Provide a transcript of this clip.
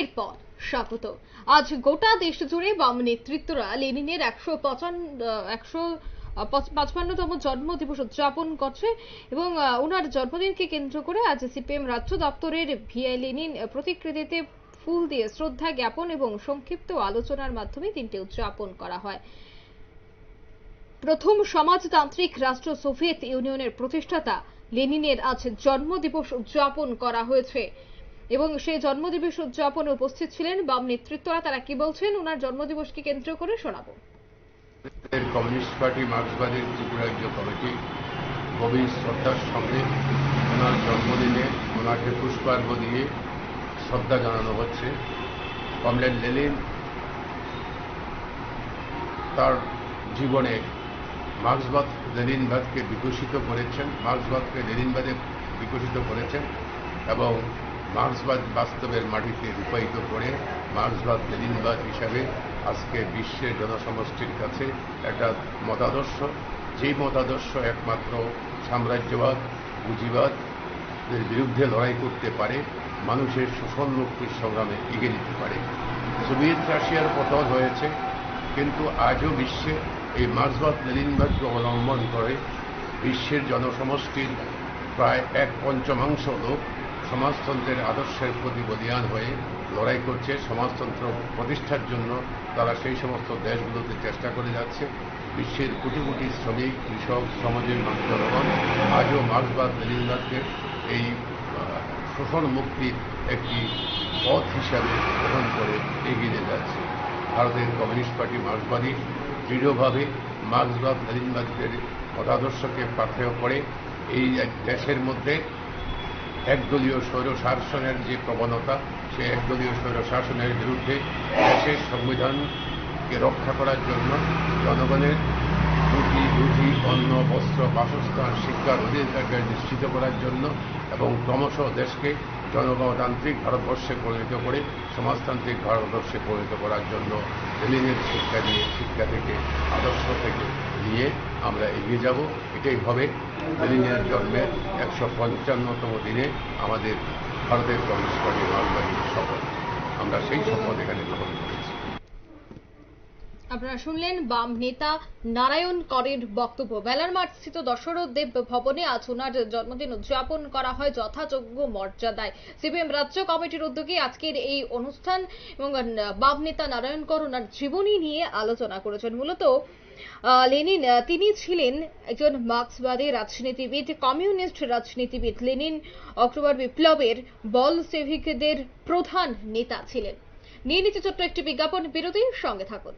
এরপর স্বাগত। আজ গোটা দেশ জুড়ে বাম নেতৃত্বরা লেনিনের একশো পঁচান্ন একশো পাঁচপান্নতম জন্মদিবস উদযাপন করছে এবং ওনার জন্মদিনকে কেন্দ্র করে আজ সিপিএম রাজ্য দপ্তরের ভিআই লেনিন প্রতিকৃতিতে ফুল দিয়ে শ্রদ্ধা জ্ঞাপন এবং সংক্ষিপ্ত আলোচনার মাধ্যমে দিনটি উদযাপন করা হয়। প্রথম সমাজতান্ত্রিক রাষ্ট্র সোভিয়েত ইউনিয়নের প্রতিষ্ঠাতা লেনিনের আজ জন্মদিবস উদযাপন করা হয়েছে। এবং সেই জন্মদিবস উদযাপনে উপস্থিত ছিলেন। বাম নেতৃত্বরা তারা কি বলছেন? ওনার জন্মদিবসকে কেন্দ্র করে শোনাবো। কমিউনিস্ট পার্টি মার্ক্সবাদী ত্রিপুরা রাজ্য কমিটি গভীর শ্রদ্ধার সঙ্গে ওনার জন্মদিনে ওনাকে পুষ্পার্ঘ দিয়ে শ্রদ্ধা জানানো হচ্ছে। কমরেড লেনিন তার জীবনে মার্ক্সবাদ লেনিনবাদকে বিকশিত করেছেন। মার্ক্সবাদকে লেনিনবাদে বিকশিত করেছেন এবং মার্ক্সবাদ বাস্তবের মাটিতে রূপায়িত করে মার্ক্সবাদ লেনিনবাদ হিসাবে আজকে বিশ্বের জনসমষ্টির কাছে একটা মতাদর্শ। যেই মতাদর্শ একমাত্র সাম্রাজ্যবাদ পুঁজিবাদের বিরুদ্ধে লড়াই করতে পারে, মানুষের শোষণ মুক্তির সংগ্রামে এগিয়ে নিতে পারে। সোভিয়েত রাশিয়ার পতন হয়েছে, কিন্তু আজও বিশ্বে এই মার্ক্সবাদ লেনিনবাদকে অবলম্বন করে বিশ্বের জনসমষ্টির প্রায় এক পঞ্চমাংশ লোক সমাজতন্ত্রের আদর্শের প্রতি বলিয়ান হয়ে লড়াই করছে সমাজতন্ত্র প্রতিষ্ঠার জন্য তারা সেই সমস্ত দেশগুলোতে চেষ্টা করে যাচ্ছে। বিশ্বের কোটি কোটি শ্রমিক, কৃষক, সমাজের জনগণ আজও মার্ক্সবাদ লেনিনবাদকে এই শোষণ মুক্তির একটি পথ হিসাবে গ্রহণ করে এগিয়ে যাচ্ছে। ভারতের কমিউনিস্ট পার্টি মার্ক্সবাদী দৃঢ়ভাবে মার্ক্সবাদ, লেনিনবাদের মতাদর্শকে পাথেয় করে এই এক দেশের মধ্যে একদলীয় স্বৈর শাসনের যে প্রবণতা, সে একদলীয় স্বৈর শাসনের বিরুদ্ধে দেশের সংবিধানকে রক্ষা করার জন্য জনগণের রুটি রুজি অন্ন, বস্ত্র, বাসস্থান, শিক্ষার অধিকারকে নিশ্চিত করার জন্য এবং ক্রমশ দেশকে জনগণতান্ত্রিক ভারতবর্ষে পরিণত করে সমাজতান্ত্রিক ভারতবর্ষে পরিণত করার জন্য লেনিনের শিক্ষা দিয়ে, শিক্ষা থেকে, আদর্শ থেকে নিয়ে আমরা এগিয়ে যাব। এটাই হবে লেনিনের জন্মের একশো পঞ্চান্নতম দিনে আমাদের ভারতের কমিউনিস্ট পার্টির শপথ। আমরা সেই শপথ এখানে গ্রহণ করেছি। আপনারা শুনলেন বাম নেতা নারায়ণ করের বক্তব্য। বেলার মাঠ স্থিত দশরথ দেব ভবনে আজ ওনার জন্মদিন উদযাপন করা হয় যথাযোগ্য মর্যাদায়। সিপিএম রাজ্য কমিটির উদ্যোগে আজকের এই অনুষ্ঠান এবং বাম নেতা নারায়ণ কর ওনার জীবনী নিয়ে আলোচনা করেছেন। মূলত লেনিন তিনি ছিলেন একজন মার্ক্সবাদী রাজনীতিবিদ, কমিউনিস্ট রাজনীতিবিদ। লেনিন অক্টোবর বিপ্লবের বল সেভিকদের প্রধান নেতা ছিলেন। নিয়ে নিচ্ছে ছোট্ট একটি বিজ্ঞাপন। বিরতির সঙ্গে থাকুন।